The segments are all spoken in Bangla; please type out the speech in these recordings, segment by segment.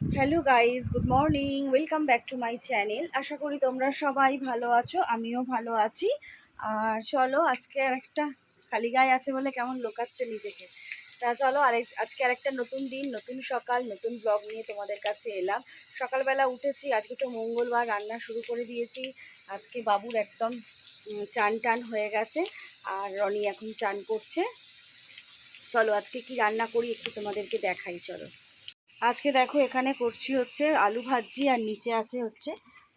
Hello guys good morning welcome back to my channel আশা করি তোমরা সবাই ভালো আছো, আমিও ভালো আছি। আর চলো, আজকে আর একটা খালি গায়ে আছে বলে কেমন লোকাচ্ছে নিজেকে। তা চলো, আরেক, আজকে আর একটা নতুন দিন, নতুন সকাল, নতুন ব্লগ নিয়ে তোমাদের কাছে এলাম। সকালবেলা উঠেছি, আজকে তো মঙ্গলবার, রান্না শুরু করে দিয়েছি। আজকে বাবুর একদম চান টান হয়ে গেছে, আর রনি এখন চান করছে। চলো, আজকে কি রান্না করি একটু তোমাদেরকে দেখাই, চলো। আজকে দেখো এখানে করছি হচ্ছে আলু ভাজি আর নিচে আছে হচ্ছে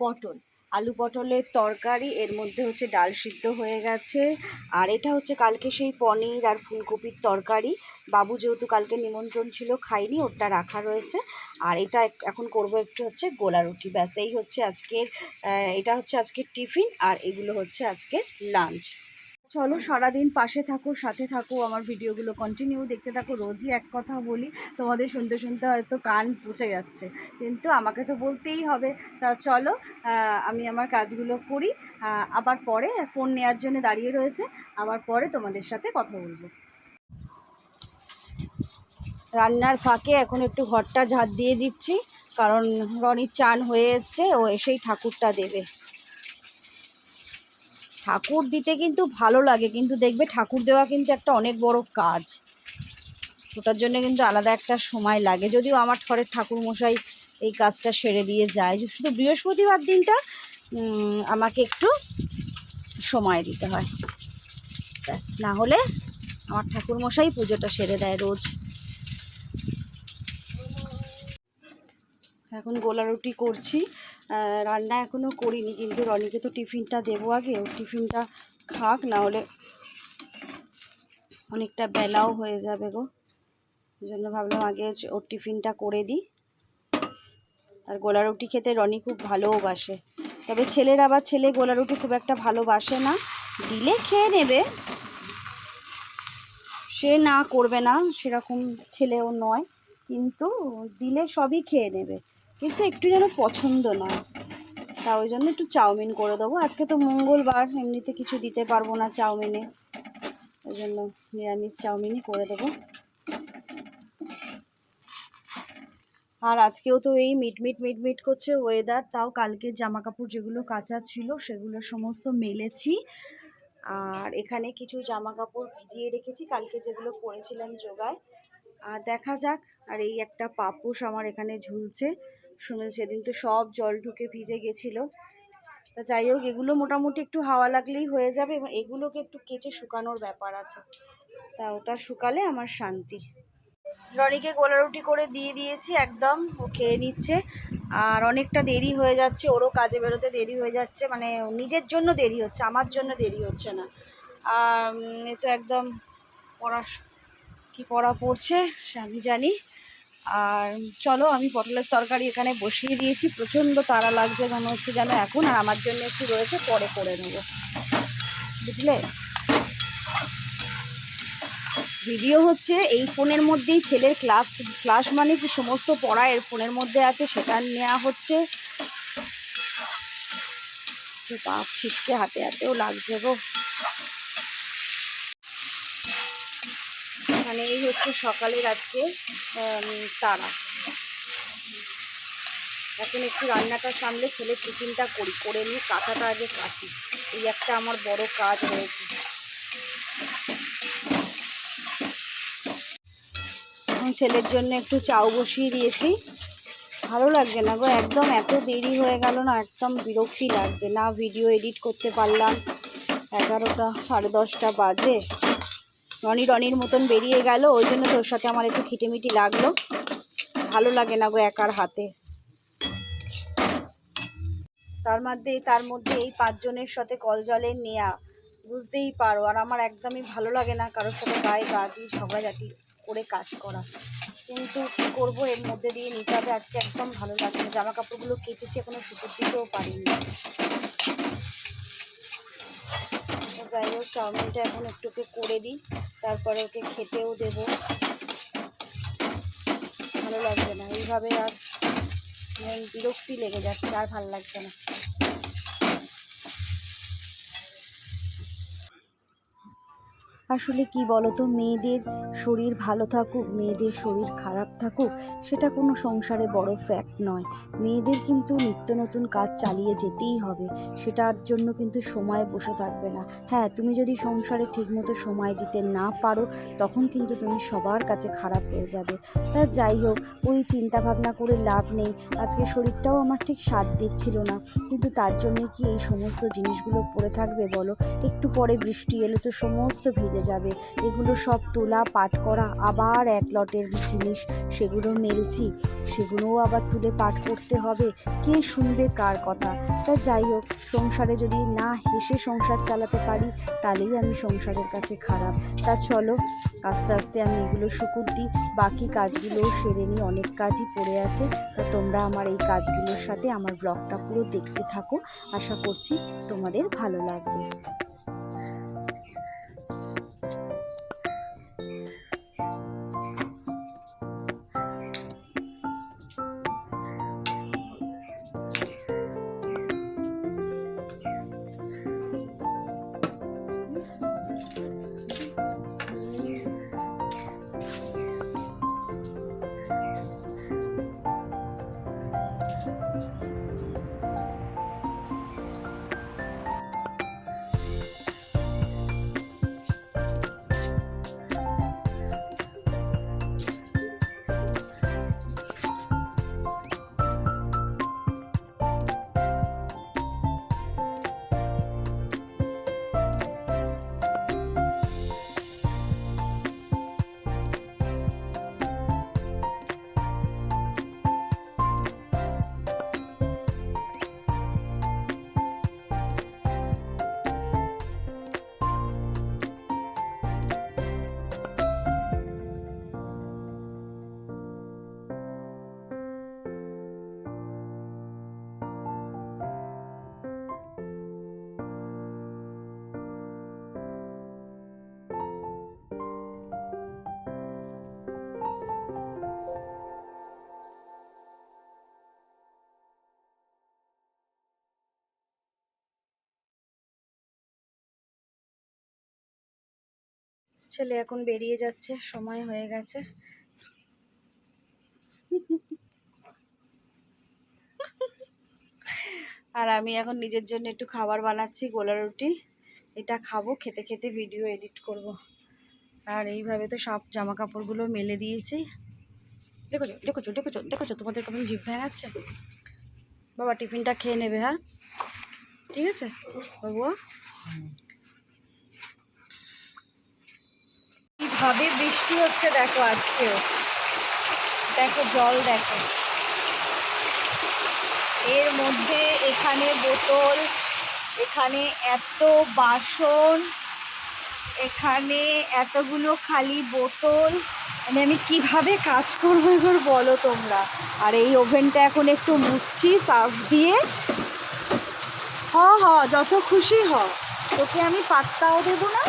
পটল। আলু পটলের তরকারি, এর মধ্যে হচ্ছে ডাল সিদ্ধ হয়ে গেছে। আর এটা হচ্ছে কালকে সেই পনির আর ফুলকপির তরকারি। বাবু যেহেতু কালকে নিমন্ত্রণ ছিল খাইনি ওটা রাখা রয়েছে। আর এটা এখন করব একটু হচ্ছে গোলা রুটি। ব্যাস, এই হচ্ছে আজকের এটা হচ্ছে আজকের টিফিন আর এগুলো হচ্ছে আজকের লাঞ্চ। চলো সারাদিন পাশে থাকো, সাথে থাকো, আমার ভিডিওগুলো কন্টিনিউ দেখতে থাকো। রোজই এক কথা বলি, তোমাদের শুনতে শুনতে হয়তো কান পুষে যাচ্ছে। কিন্তু আমাকে তো বলতেই হবে। তা চলো আমি আমার কাজগুলো করি। আবার পরে ফোন নেওয়ার জন্য দাঁড়িয়ে রয়েছে। আবার পরে তোমাদের সাথে কথা বলব। রান্নার ফাঁকে এখন একটু ঘরটা ঝাঁট দিয়ে দিচ্ছি, কারণ রনির চান হয়ে এসছে, ও এসেই ঠাকুরটা দেবে। ঠাকুর দিতে কিন্তু ভালো লাগে, কিন্তু দেখবে ঠাকুর দেওয়া কিন্তু একটা অনেক বড় কাজ। ওটার জন্য কিন্তু আলাদা একটা সময় লাগে। যদিও আমার ঘরের ঠাকুর মশাই এই কাজটা সেরে দিয়ে যায়। শুধু বৃহস্পতিবার দিনটা আমাকে একটু সময় দিতে হয়। ব্যাস, না হলে আমার ঠাকুর মশাই পুজোটা সেরে দেয় রোজ। এখন গোলা রুটি করছি। রান্না এখনও করিনি, কিন্তু রনিকে তো টিফিনটা দেবো আগে টিফিনটা খাক, না হলে অনেকটা বেলাও হয়ে যাবে গো। ওই জন্য ভাবলাম আগে ওর টিফিনটা করে দিই। আর গোলা রুটি খেতে রনি খুব ভালোও বাসে। তবে ছেলের আবার ছেলে গোলা রুটি খুব একটা ভালোবাসে না। দিলে খেয়ে নেবে। সে না করবে না, সেরকম ছেলেও নয়, কিন্তু দিলে সবই খেয়ে নেবে। কিন্তু একটু যেন পছন্দ নয় তা ওই জন্য একটু চাউমিন করে দেবো। আজকে তো মঙ্গলবার, এমনিতে কিছু দিতে পারব না চাউমিনে। ওই জন্য নিরামিষ চাউমিনই করে দেবো। আর আজকেও তো এই মিট মিট মিট মিট করছে ওয়েদার তাও কালকে জামা কাপড় যেগুলো কাঁচা ছিল সেগুলো সমস্ত মেলেছি। আর এখানে কিছু জামা কাপড় ভিজিয়ে রেখেছি, কালকে যেগুলো পরেছিলাম যোগায় আর দেখা যাক, আর এই একটা পাপুস আমার এখানে ঝুলছে। শুনে সেদিন তো সব জল ঢুকে ভিজে গেছিল। তা যাই হোক, এগুলো মোটামুটি একটু হাওয়া লাগলেই হয়ে যাবে এবং এগুলোকে একটু কেচে শুকানোর ব্যাপার আছে। তা ওটা শুকালে আমার শান্তি। রনিকে গোলা রুটি করে দিয়ে দিয়েছি একদম, ও খেয়ে নিচ্ছে। আর অনেকটা দেরি হয়ে যাচ্ছে, ওরও কাজে বেরোতে দেরি হয়ে যাচ্ছে মানে নিজের জন্য দেরি হচ্ছে, আমার জন্য দেরি হচ্ছে না। আর এ তো একদম পড়া, কি পড়া পড়ছে আমি জানি। আর চলো, আমি পটলের তরকারি এখানে বসিয়ে দিয়েছি। প্রচণ্ড তারা লাগছে মনে হচ্ছে যেন এখন, আর আমার জন্য একটু রয়েছে, পরে করে নেব। বুঝলে? ভিডিও হচ্ছে এই ফোনের মধ্যেই ছেলের ক্লাস ক্লাস মানে কি সমস্ত পড়া এর ফোনের মধ্যে আছে, সেটা নেওয়া হচ্ছে। বাপ ছিটকে হাতে, হাতেও লাগছে গো। মানে এই হচ্ছে সকালের আজকে তারা। এখন একটু রান্নাটা সামলে ছেলে টিফিনটা করি, করে নিয়ে কাঁচাটা আগে কাছি। এই একটা আমার বড় কাজ রয়েছে। এখন ছেলের জন্য একটু চাও বসিয়ে দিয়েছি। ভালো লাগছে না গো, একদম এত দেরি হয়ে গেল না, একদম বিরক্তি লাগছে। না, ভিডিও এডিট করতে পারলাম। এগারোটা, সাড়ে দশটা বাজে। রনি রনির মতন বেরিয়ে গেল, ওই জন্য তোর সাথে আমার একটু খিটিমিটি লাগল। ভালো লাগে না গো একার হাতে। তার মধ্যে তার মধ্যে এই পাঁচজনের সাথে কল জলে নেয়া, বুঝতেই পারো। আর আমার একদমই ভালো লাগে না কারোর সাথে গায়ে গা দিয়ে ঝগড়াঝাটি করে কাজ করা। কিন্তু কী করব, এর মধ্যে দিয়ে নিতে হবে। আজকে একদম ভালো লাগছে জামা কাপড়গুলো কেচেছি, এখনও শুকোর দিতেও পারিনি তো যাই হোক, চাউমিনটা এখন একটুকে করে দিই। তারপরে ওকে খেতেও দেব। ভালো লাগবে না। এইভাবে আর বিরক্তি লেগে যাচ্ছে, আর ভালো লাগছে না। আসলে কি বলতো, মেয়েদের শরীর ভালো থাকুক, মেয়েদের শরীর খারাপ থাকুক, সেটা কোনো সংসারে বড় ফ্যাক্ট নয়। মেয়েদের কিন্তু নিত্য নতুন কাজ চালিয়ে যেতেই হবে। সেটার জন্য কিন্তু সময় বসে থাকবে না। হ্যাঁ তুমি যদি সংসারে ঠিকমতো সময় দিতে না পারো, তখন কিন্তু তুমি সবার কাছে খারাপ হয়ে যাবে। তা যাই হোক, ওই চিন্তা ভাবনা করে লাভ নেই। আজকে শরীরটাও আমার ঠিক সাথ দিচ্ছিল না। কিন্তু তার জন্য কি এই সমস্ত জিনিসগুলো পড়ে থাকবে বলো? একটু পরে বৃষ্টি এলে তো সমস্ত ভিজে যাবে। এগুলো সব তোলা, পাট করা, আবার এক লটের জিনিস। সেগুলো মেলছি, সেগুলোও আবার তুলে পাঠ করতে হবে। কে শুনবে কার কথা? তা যাই হোক, সংসারে যদি না হেসে সংসার চালাতে পারি, তাহলেই আমি সংসারের কাছে খারাপ। তা চলো, আস্তে আস্তে আমি এগুলো শুকুর দিই। বাকি কাজগুলোও সেরে নিই, অনেক কাজই পড়ে আছে। তা তোমরা আমার এই কাজগুলোর সাথে আমার ব্লগটা পুরো দেখতে থাকো। আশা করছি তোমাদের ভালো লাগবে। ছেলে এখন বেরিয়ে যাচ্ছে, সময় হয়ে গেছে। আর আমি এখন নিজের জন্য একটু খাবার বানাচ্ছি, গোলা রুটি। এটা খাব, খেতে খেতে ভিডিও এডিট করব। আর এইভাবে তো সব জামা কাপড়গুলো মেলে দিয়েছি। দেখোছো দেখোছো দেখোছো দেখোছো তোমাদের কেমন জিভ ভেঙাচ্ছে? বাবা, টিফিনটা খেয়ে নেবে হ্যাঁ? ঠিক আছে? বাবু? কীভাবে বৃষ্টি হচ্ছে, দেখো আজকেও। দেখো জল, দেখো। এর মধ্যে এখানে বোতল, এখানে এত বাসন, এখানে এতগুলো খালি বোতল। মানে আমি কীভাবে কাজ করব এবার বলো তোমরা? আর এই ওভেনটা এখন একটু মুছছি, সার্ফ দিয়ে। হ হ, যত খুশি হ। তোকে আমি পাত্তাও দেবো না।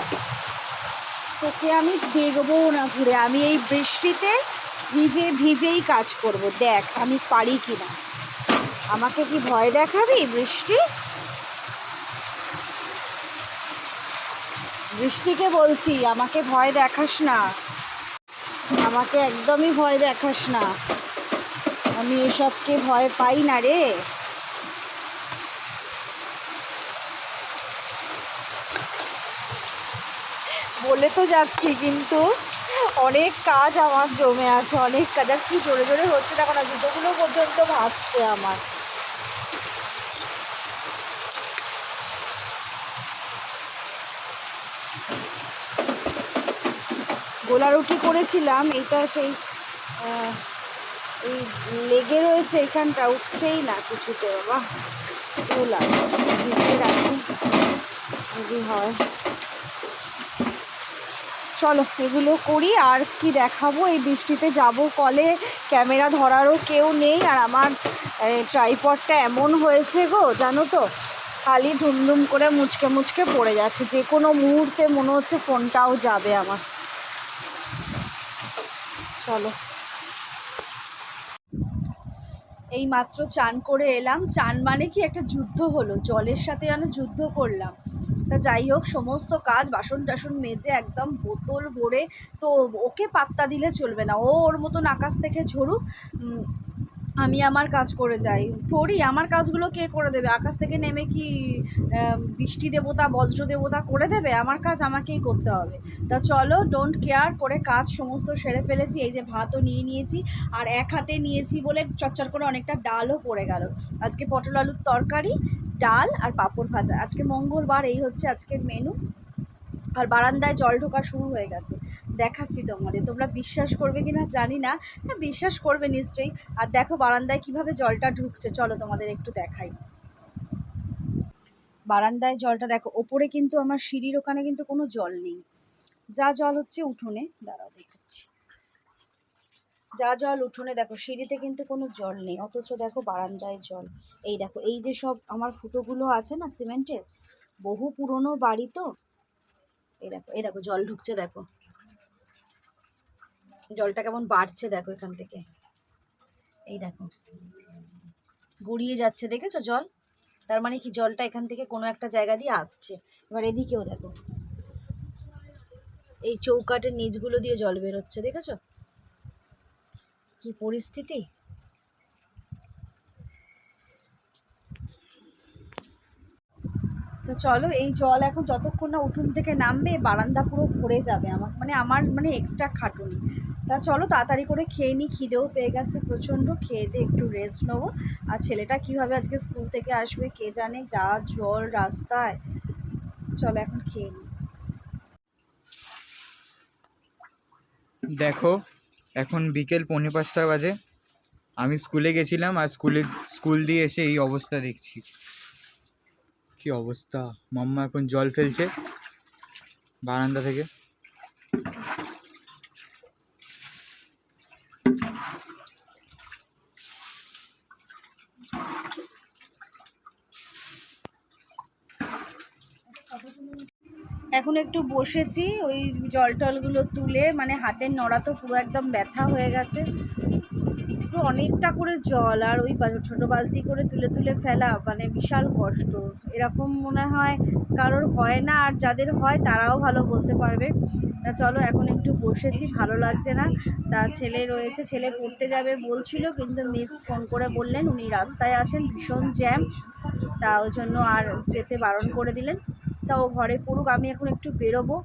তোকে আমি দেখব না ঘুরে। আমি এই বৃষ্টিতে ভিজে, ভিজেই কাজ করব। দেখ, আমি পারি কি না আমাকে কি ভয় দেখাবি বৃষ্টি? বৃষ্টিকে বলছি, আমাকে ভয় দেখাস না। আমাকে একদমই ভয় দেখাস না। আমি এসবকে ভয় পাই না রে। বলে তো যাচ্ছি, কিন্তু অনেক কাজ আমার জমে আছে, অনেক কাজ। আর কি জোরে জোরে হচ্ছে দেখো না, জুতোগুলো পর্যন্ত ভাসছে আমার। গোলা রুটি করেছিলাম, এটা সেই এই লেগে রয়েছে এখানটা, উঠছেই না কিছুতে বাবা গোলা রাখি হয়। চলো, এগুলো করি আর কি দেখাবো। এই বৃষ্টিতে যাব কলে, ক্যামেরা ধরারও কেউ নেই আর আমার ট্রাইপডটা এমন হয়েছে গো, জানো তো? খালি ধুমধুম করে মুচকে মুচকে পড়ে যাচ্ছে। যে কোনো মুহূর্তে মনে হচ্ছে ফোনটাও যাবে আমার। চলো। এই মাত্র চান করে এলাম। চান মানে কি একটা যুদ্ধ হলো। জলের সাথে যেন যুদ্ধ করলাম। তা যাই হোক, সমস্ত কাজ বাসন টাসন মেজে একদম বোতল ভরে তো ওকে পাত্তা দিলে চলবে না। ও ওর মতন আকাশ থেকে ঝরুক আমি আমার কাজ করে যাই। থোড়ি আমার কাজগুলো কে করে দেবে? আকাশ থেকে নেমে কি বৃষ্টি দেবতা, বজ্র দেবতা করে দেবে? আমার কাজ আমাকেই করতে হবে। তা চলো ডোন্ট কেয়ার করে কাজ সমস্ত সেরে ফেলেছি। এই যে ভাতও নিয়ে নিয়েছি আর এক হাতে নিয়েছি বলে চচ্চর করে অনেকটা ডালও পড়ে গেল। আজকে পটল আলুর তরকারি ডাল আর পাঁপড় ভাজা। আজকে মঙ্গলবার, এই হচ্ছে আজকের মেনু আর বারান্দায় জল ঢোকা শুরু হয়ে গেছে। দেখাচ্ছি তোমাদের, তোমরা বিশ্বাস করবে কি না জানি না। হ্যাঁ বিশ্বাস করবে নিশ্চয়ই। আর দেখো বারান্দায় কীভাবে জলটা ঢুকছে। চলো তোমাদের একটু দেখাই। বারান্দায় জলটা দেখো, ওপরে কিন্তু আমার সিঁড়ির ওখানে কিন্তু কোনো জল নেই। যা জল হচ্ছে উঠোনে। দাঁড়াও, দেখাচ্ছি। যা জল উঠোনে দেখো, সিঁড়িতে কিন্তু কোনো জল নেই, অথচ দেখো বারান্দায় জল। এই দেখো, এই যে সব আমার ফুটোগুলো আছে না সিমেন্টের, বহু পুরনো বাড়ি তো। এই দেখো এই দেখো, জল ঢুকছে দেখো। জলটা কেমন বাড়ছে দেখো এখান থেকে। এই দেখো, গড়িয়ে যাচ্ছে, দেখেছ জল? তার মানে কি, জলটা এখান থেকে কোনো একটা জায়গা দিয়ে আসছে। এবার এদিকেও দেখো, এই চৌকাটের নিচগুলো দিয়ে জল বেরোচ্ছে, দেখেছ? কি পরিস্থিতি? তো চলো, এই জল এখন যতক্ষণ না উঠোন থেকে নামবে, বারান্দা পুরো ভরে যাবে আমার মানে আমার মানে এক্সট্রা খাটুনি। তা চলো, তাড়াতাড়ি করে খেয়ে নিই খিদেও পেয়ে গেছে প্রচণ্ড, খেয়ে দিয়ে একটু রেস্ট নেব। আর ছেলেটা কীভাবে আজকে স্কুল থেকে আসবে, কে জানে, যা জল রাস্তায়। চলো এখন খেয়ে নিই দেখো এখন বিকেল পৌনে পাঁচটা বাজে। আমি স্কুলে গেছিলাম আর স্কুলে, স্কুল দিয়ে এসে এই অবস্থা দেখছি। কি অবস্থা? মাম্মা এখন জল ফেলছে বারান্দা থেকে। এখন একটু বসেছি, ওই জল টলগুলো তুলে মানে হাতের নড়া তো পুরো একদম ব্যথা হয়ে গেছে। পুরো অনেকটা করে জল আর ওই ছোটো বালতি করে তুলে তুলে ফেলা মানে বিশাল কষ্ট। এরকম মনে হয় কারোর হয় না, আর যাদের হয় তারাও ভালো বলতে পারবে। তা চলো এখন একটু বসেছি, ভালো লাগছে না। তা ছেলে রয়েছে, ছেলে পড়তে যাবে বলছিল, কিন্তু মিস ফোন করে বললেন, উনি রাস্তায় আছেন, ভীষণ জ্যাম তা ওই জন্য আর যেতে বারণ করে দিলেন। তা ও ঘরে পড়ুক, আমি এখন একটু বেরোবো।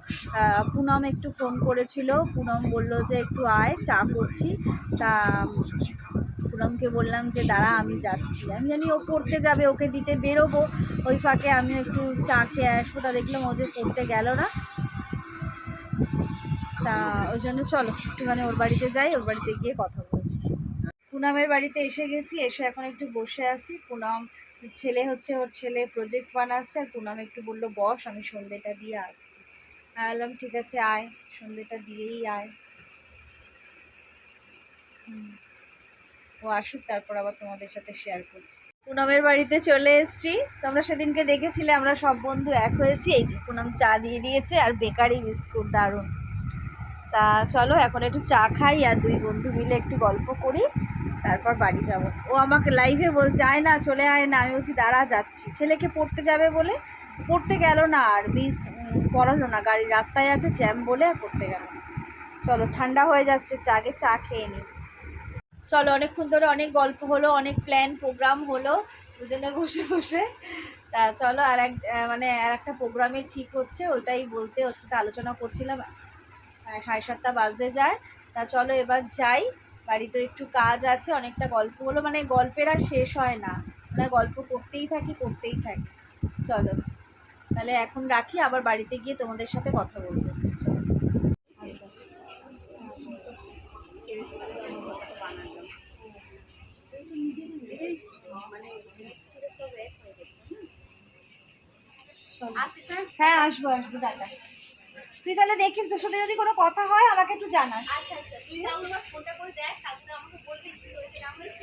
পুনম একটু ফোন করেছিল, পুনম বলল যে একটু আয়, চা করছি। তা, পুনমকে বললাম যে, দাঁড়া, আমি যাচ্ছি। আমি জানি ও পড়তে যাবে, ওকে দিতে বেরোবো। ওই ফাঁকে আমি একটু চা খেয়ে আসব। তা দেখলাম ও যে পড়তে গেল না। তা, ওই জন্য চলো, একটুখানি ওর বাড়িতে যাই, ওর বাড়িতে গিয়ে কথা বলছি। পুনমের বাড়িতে এসে গেছি, এসে এখন একটু বসে আছি। পুনম ছেলে হচ্ছে ওর ছেলে প্রজেক্ট বানাচ্ছে আর পুনাম একটু বলল, বস, আমি সন্ধেটা দিয়ে আসছি। আমি বললাম, ঠিক আছে, আয় সন্ধেটা দিয়েই আয়। ও আসুক, তারপর আবার তোমাদের সাথে শেয়ার করছি। পুনমের বাড়িতে চলে এসেছি। তোমরা সেদিনকে দেখেছিলে, আমরা সব বন্ধু এক হয়েছি। এই যে পুনম চা দিয়ে দিয়েছে আর বেকারি বিস্কুট, দারুণ। তা চলো, এখন একটু চা খাই আর দুই বন্ধু মিলে একটু গল্প করি। তারপর বাড়ি যাব। ও আমাকে লাইভে বলছে, আয় না, চলে আয় না। আমি বলছি, দাঁড়া, যাচ্ছি। ছেলেকে পড়তে যাবে বলে পড়তে গেল না, আর মিস পড়ালো না। গাড়ি রাস্তায় আছে জ্যাম বলে আর পড়তে গেল না। চলো, ঠান্ডা হয়ে যাচ্ছে, চা আগে চা খেয়ে নিই চলো, অনেকক্ষণ ধরে অনেক গল্প হলো, অনেক প্ল্যান প্রোগ্রাম হলো। দুজনে বসে বসে। তা চলো, আর এক মানে আর একটা প্রোগ্রামের ঠিক হচ্ছে, ওটাই বলতে ওর সাথে আলোচনা করছিলাম। সাড়ে সাতটা বাজতে যায়। তা চলো, এবার যাই। বাড়িতে একটু কাজ আছে অনেকটা গল্প হলো মানে গল্পের আর শেষ হয় না। মানে গল্প করতেই থাকি করতেই থাকি। চলো তাহলে এখন রাখি আবার বাড়িতে গিয়ে তোমাদের সাথে কথা বলব। চলো। আচ্ছা, হ্যাঁ আসব আসব টাটা। তুই তাহলে দেখিস তোর সাথে যদি কোনো কথা হয় আমাকে একটু জানাস।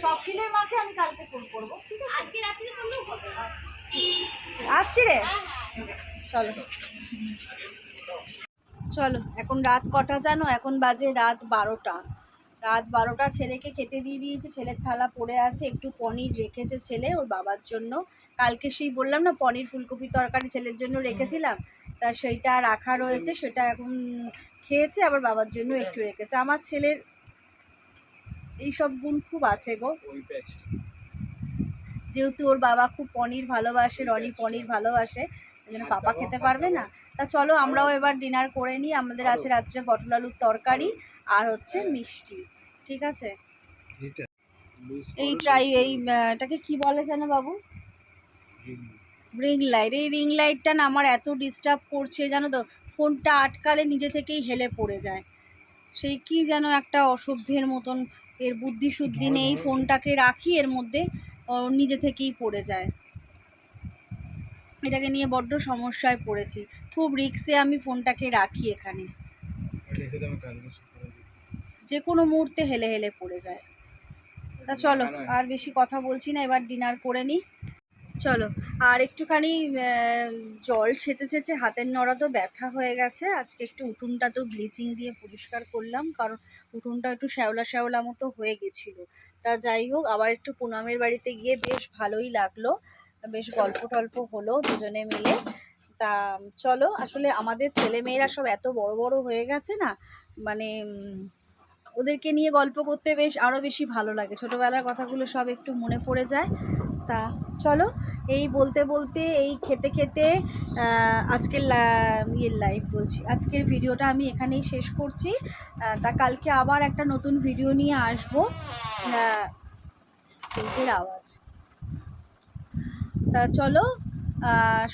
শখিলের মাকে আমি কালকে ফোন করব আজকে রাত্রে আসছি রে? চলো। চলো এখন রাত কটা জানো? এখন বাজে রাত বারোটা। রাত বারোটা ছেলেকে খেতে দিয়ে দিয়েছে ছেলের থালা পড়ে আছে একটু পনির রেখেছে ছেলে ওর বাবার জন্য। কালকে সেই বললাম না পনির ফুলকপি তরকারি ছেলের জন্য রেখেছিলাম। তা সেইটা রাখা রয়েছে সেটা এখন খেয়েছে আবার বাবার জন্য একটু রেখেছে। আমার ছেলের এইসব গুণ খুব আছে গো। যেহেতু ওর বাবা খুব পনির ভালোবাসে রনি পনির ভালোবাসে ওই জন্য পাপা খেতে পারবে না। তা চলো আমরাও এবার ডিনার করে নিই। আমাদের আছে রাত্রে পটল আলুর তরকারি আর হচ্ছে মিষ্টি। ঠিক আছে? এই ট্রাই এই এটাকে কি বলে জানো বাবু? রিং লাইট এই রিং লাইটটা না আমার এত ডিস্টার্ব করছে জানো তো? ফোনটা আটকালে নিজে থেকেই হেলে পড়ে যায়। সেই কি যেন একটা অসভ্যের মতন এর বুদ্ধি শুদ্ধি নেই ফোনটাকে রাখি এর মধ্যে নিজে থেকেই পড়ে যায়। এটাকে নিয়ে বড্ড সমস্যায় পড়েছি। খুব রিক্সে আমি ফোনটাকে রাখি এখানে। যে কোনো মুহূর্তে হেলে হেলে পড়ে যায়। তা চলো আর বেশি কথা বলছি না এবার ডিনার করে নিই চলো, আর একটুখানি জল ছেঁচে ছেঁচে হাতের নড়া তো ব্যথা হয়ে গেছে। আজকে একটু উঠুনটা তো ব্লিচিং দিয়ে পরিষ্কার করলাম, কারণ উঠুনটা একটু শ্যাওলা শ্যাওলা মতো হয়ে গেছিল। তা যাই হোক, আবার একটু পুনমের বাড়িতে গিয়ে বেশ ভালোই লাগল। বেশ গল্প টল্প হলো দুজনে মিলে। তা চলো, আসলে আমাদের ছেলে মেয়েরা সব এত বড় বড় হয়ে গেছে না মানে ওদেরকে নিয়ে গল্প করতে বেশ আরও বেশি ভালো লাগে। ছোটোবেলার কথাগুলো সব একটু মনে পড়ে যায়। তা, চলো, এই বলতে বলতে, এই খেতে খেতে আজকের ইয়ের লাইভ বলছি। আজকের ভিডিওটা আমি এখানেই শেষ করছি। তা কালকে আবার একটা নতুন ভিডিও নিয়ে আসব। ফ্রিজের আওয়াজ। তা চলো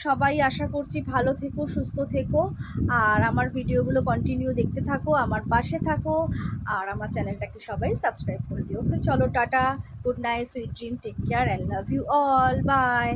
সবাই আশা করছি ভালো থেকো, সুস্থ থেকো। আর আমার ভিডিওগুলো কন্টিনিউ দেখতে থাকো, আমার পাশে থাকো। আর আমার চ্যানেলটাকে সবাই সাবস্ক্রাইব করে দিও। ওকে চলো tata good night sweet dream take care and love you all bye